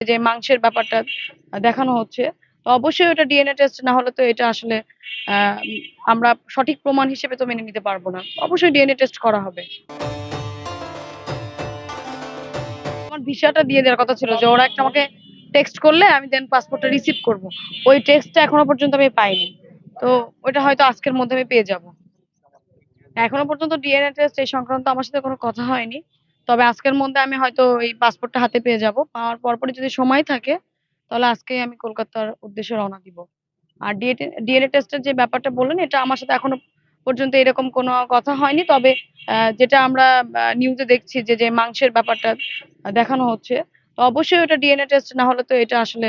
যে মাংসের ব্যাপারটা দেখানো হচ্ছে, তো অবশ্যই ওটা ডিএনএ টেস্ট না হলে তো এটা আসলে আমরা সঠিক প্রমাণ হিসেবে তো মেনে নিতে পারব না। অবশ্যই ডিএনএ টেস্ট করা হবে। আমার ভিসাটা দিয়ে দেওয়ার কথা ছিল যে ওরা একটা আমাকে টেক্সট করলে আমি দেন পাসপোর্টটা রিসিভ করব। ওই টেক্সটটা এখনও পর্যন্ত আমি পাইনি। তো ওটা হয়তো আজকের মধ্যে আমি পেয়ে যাব। এখনও পর্যন্ত ডিএনএ টেস্ট এই সংক্রান্ত আমার সাথে কোনো কথা হয়নি। তবে আজকের মধ্যে আমি হয়তো এই পাসপোর্টটা হাতে পেয়ে যাব। পাওয়ার পরপরই যদি সময় থাকে, তাহলে আজকেই আমি কলকাতার উদ্দেশ্যে রওনা দিব। আর ডিএনএ টেস্টের যে ব্যাপারটা বললেন, এটা আমার সাথে এখনও পর্যন্ত এরকম কোনো কথা হয়নি। তবে যেটা আমরা নিউজে দেখছি যে যে মাংসের ব্যাপারটা দেখানো হচ্ছে, তো অবশ্যই ওটা ডিএনএ টেস্ট না হলে তো এটা আসলে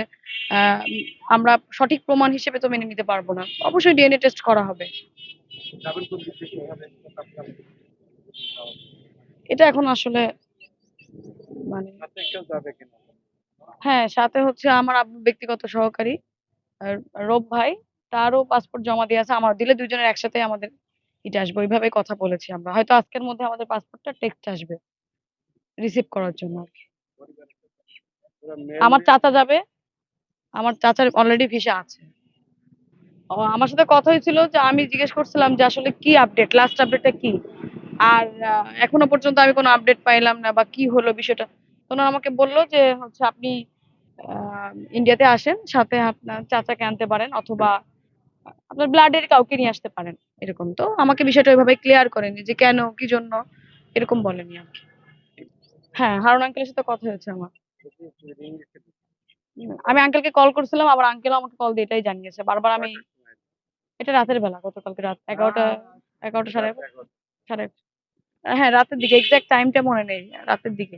আমরা সঠিক প্রমাণ হিসেবে তো মেনে নিতে পারব না। অবশ্যই ডিএনএ টেস্ট করা হবে যাবেন কোন দিক থেকে হবে এটা এখন আসলে মানে হ্যাঁ সাথে হচ্ছে আমার আব্বুর ব্যক্তিগত সহকারী। রব ভাই তারও পাসপোর্ট জমা দিয়ে আছে। আমার দিলে দুজনের একসাথে আমাদের এটা আসবে। ওইভাবে কথা বলেছি আমরা। হয়তো আজকের মধ্যে আমাদের পাসপোর্টটা টেক্সট আসবে রিসিভ করার জন্য আর কি। আমার চাচা যাবে। আমার চাচার অলরেডি ভিসা আছে। আমার সাথে কথা হয়েছিল যে আমি জিজ্ঞেস করছিলাম যে আসলে কি আপডেট লাস্ট আপডেটটা কি? আর এখনও পর্যন্ত আমি কোনো আপডেট পাইলাম না বা কি হলো বিষয়টা। তো ওনারা আমাকে বলল যে হচ্ছে আপনি ইন্ডিয়াতে আসেন সাথে আপনার চাচাকে আনতে পারেন অথবা আপনার ব্লাডের কাউকে নিয়ে আসতে পারেন। এরকম তো। আমাকে বিষয়টা ওইভাবে ক্লিয়ার করেনি যে কেন কি জন্য এরকম বলেনি কি। হ্যাঁ হারুন আঙ্কেলের সাথে কথা হয়েছে আমার। আমি আঙ্কেলকে কল করছিলাম আবার আঙ্কেল আমাকে কল দিয়ে এটাই জানিয়েছে। বারবার আমি এটা রাতের বেলা গতকালকে রাত এগারোটা এগারোটা সাড়ে সাড়ে হ্যাঁ রাতের দিকে এক্সাক্ট টাইমটা মনে নেই রাতের দিকে।